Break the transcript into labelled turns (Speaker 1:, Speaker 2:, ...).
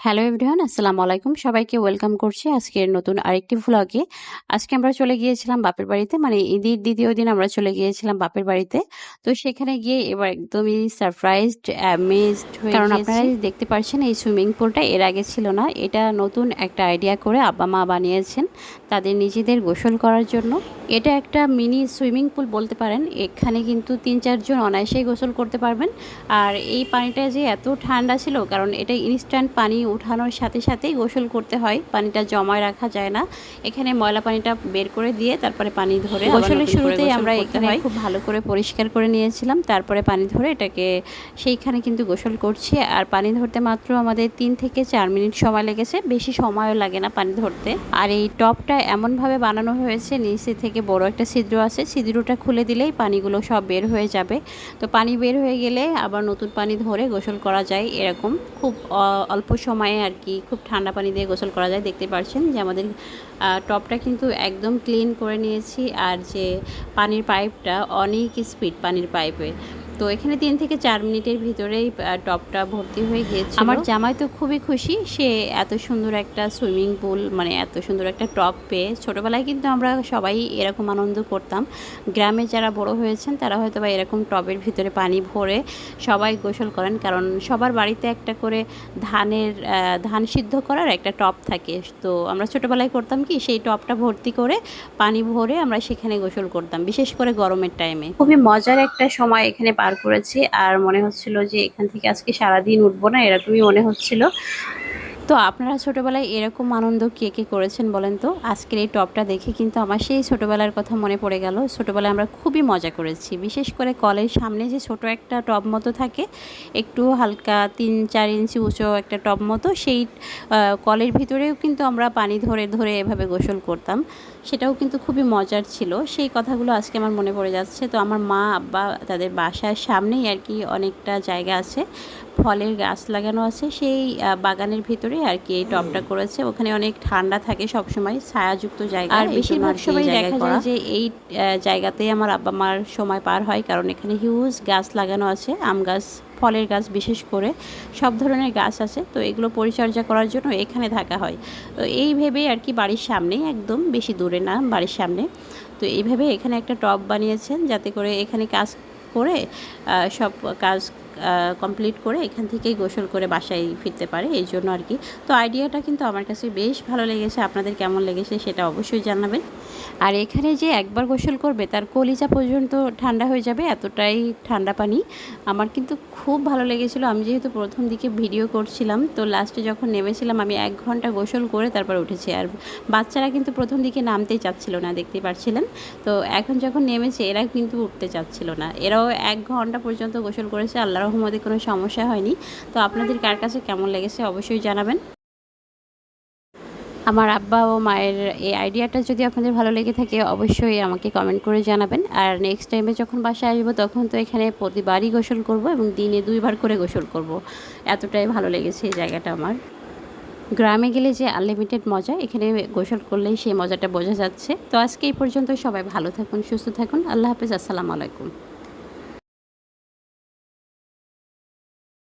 Speaker 1: Hello everyone আসসালামু আলাইকুম সবাইকে ওয়েলকাম করছি আজকের নতুন আরেকটি ভ্লগে আজকে আমরা চলে গিয়েছিলাম বাপের বাড়িতে মানে ঈদের দ্বিতীয় দিন আমরা চলে গিয়েছিলাম বাপের বাড়িতে। তো সেখানে গিয়ে এবার একদমই সারপ্রাইজড অ্যামেজড হয়ে কারণ আপনারা দেখতে পাচ্ছেন এই সুইমিং পুলটা এর আগে ছিল না। এটা নতুন একটা আইডিয়া করে আব্বা মা বানিয়েছেন তাদের নিজেদের গোসল করার জন্য। এটা একটা মিনি সুইমিং পুল বলতে পারেন। এখানে কিন্তু তিন চারজন অনায়াসেই গোসল করতে পারবেন। আর এই পানিটা যে এত ঠান্ডা ছিল কারণ এটা ইনস্ট্যান্ট পানি উঠানোর সাথে সাথেই গোসল করতে হয়। পানিটা জমায় রাখা যায় না। এখানে ময়লা পানিটা বের করে দিয়ে তারপরে পানি ধরে গোসলের শুরুতেই আমরা এখানে খুব ভালো করে পরিষ্কার করে নিয়েছিলাম। তারপরে পানি ধরে এটাকে সেইখানে কিন্তু গোসল করছি। আর পানি ধরতে মাত্র আমাদের তিন থেকে চার মিনিট সময় লেগেছে। বেশি সময়ও লাগে না পানি ধরতে। আর এই টপটা এমনভাবে বানানো হয়েছে নিচে থেকে বড় একটা ছিদ্র আছে। ছিদ্রটা খুলে দিলেই পানিগুলো সব বের হয়ে যাবে। তো পানি বের হয়ে গেলে আবার নতুন পানি ধরে গোসল করা যায় এরকম। খুব অল্প সময়ে আর কি খুব ঠান্ডা পানি দিয়ে গোসল করা যায়। দেখতে পাচ্ছেন যে আমাদের টপটা কিন্তু একদম ক্লিন করে নিয়েছি। আর যে পানির পাইপটা অনেক স্পিড পানির পাইপে তো এখানে তিন থেকে চার মিনিটের ভিতরেই টপটা ভর্তি হয়ে গিয়েছে আমার জামাই তো খুবই খুশি সে এত সুন্দর একটা সুইমিং পুল মানে এত সুন্দর একটা টপ পেয়ে। ছোটোবেলায় কিন্তু আমরা সবাই এরকম আনন্দ করতাম। গ্রামে যারা বড় হয়েছেন তারা হয়তো বা এরকম টবের ভিতরে পানি ভরে সবাই গোসল করেন কারণ সবার বাড়িতে একটা করে ধানের ধান সিদ্ধ করার একটা টপ থাকে। তো আমরা ছোটোবেলায় করতাম কি সেই টপটা ভর্তি করে পানি ভরে আমরা সেখানে গোসল করতাম বিশেষ করে গরমের টাইমে খুবই মজার একটা সময় এখানে পার করেছি। আর মনে হচ্ছিল যে এখান থেকে আজকে সারাদিন উঠবো না, এরকমই মনে হচ্ছিল। তো আপনারা ছোটোবেলায় এরকম আনন্দ কে কে করেছেন বলেন তো? আজকের এই টপটা দেখে কিন্তু আমার সেই ছোটোবেলার কথা মনে পড়ে গেল। ছোটোবেলায় আমরা খুবই মজা করেছি। বিশেষ করে কলের সামনে যে ছোট একটা টব মতো থাকে, একটু হালকা তিন চার ইঞ্চি উঁচু একটা টব মতো, সেই কলের ভিতরেও কিন্তু আমরা পানি ধরে ধরে এভাবে গোসল করতাম। সেটাও কিন্তু খুবই মজার ছিল। সেই কথাগুলো আজকে আমার মনে পড়ে যাচ্ছে। তো আমার মা আব্বা তাদের বাসার সামনেই আর কি অনেকটা জায়গা আছে। ফলের গাছ লাগানো আছে। সেই বাগানের ভিতরে আর কি এই টবটা করেছে। ওখানে অনেক ঠান্ডা থাকে সব সময় ছায়াযুক্ত জায়গা। আর বেশিরভাগ সময় দেখা যায় যে এই জায়গাতেই আমার আব্বা মার সময় পার হয়। কারণ এখানে হিউজ গাছ লাগানো আছে আম গাছ ফলের গাছ বিশেষ করে সব ধরনের গাছ আছে, তো এগুলো পরিচর্যা করার জন্য এখানে থাকা হয়। তো এই আর কি বাড়ির সামনেই একদম বেশি দূরে না বাড়ির সামনে। তো এইভাবে এখানে একটা টব বানিয়েছেন যাতে করে এখানে কাজ করে সব কাজ কমপ্লিট করে এখান থেকেই গোসল করে বাসায় ফিরতে পারে, এই জন্য আর কি। তো আইডিয়াটা কিন্তু আমার কাছে বেশ ভালো লেগেছে, আপনাদের কেমন লেগেছে সেটা অবশ্যই জানাবেন। আর এখানে যে একবার গোসল করবে, তার কলিজা পর্যন্ত ঠান্ডা হয়ে যাবে, এতটাই ঠান্ডা পানি। আমার কিন্তু খুব ভালো লেগেছিলো, আমি যেহেতু প্রথম দিকে ভিডিও করছিলাম, তো লাস্টে যখন নেমেছিলাম, আমি এক ঘণ্টা গোসল করে তারপর উঠেছি। আর বাচ্চারা কিন্তু প্রথম দিকে নামতেই চাচ্ছিল না দেখতে পাচ্ছিলেন তো এখন যখন নেমেছে, এরা কিন্তু উঠতে চাচ্ছিল না। এরাও এক ঘণ্টা পর্যন্ত গোসল করেছে আল্লাহ রহমতে কোনো সমস্যা হয়নি। তো আপনাদের কার কাছে কেমন লেগেছে অবশ্যই জানাবেন। আমার আব্বা ও মায়ের এই আইডিয়াটা যদি আপনাদের ভালো লেগে থাকে অবশ্যই আমাকে কমেন্ট করে জানাবেন। আর নেক্সট টাইমে যখন বাসায় আসব তখন তো এখানে প্রতিবারই গোসল করব এবং দিনে দুইবার করে গোসল করব। এতটাই ভালো লেগেছে এই জায়গাটা আমার। গ্রামে গেলে যে আনলিমিটেড মজা, এখানে গোসল করলেই সেই মজাটা বোঝা যাচ্ছে। তো আজকে এই পর্যন্ত সবাই ভালো থাকুন, সুস্থ থাকুন। আল্লাহ হাফিজ, আসসালামু আলাইকুম।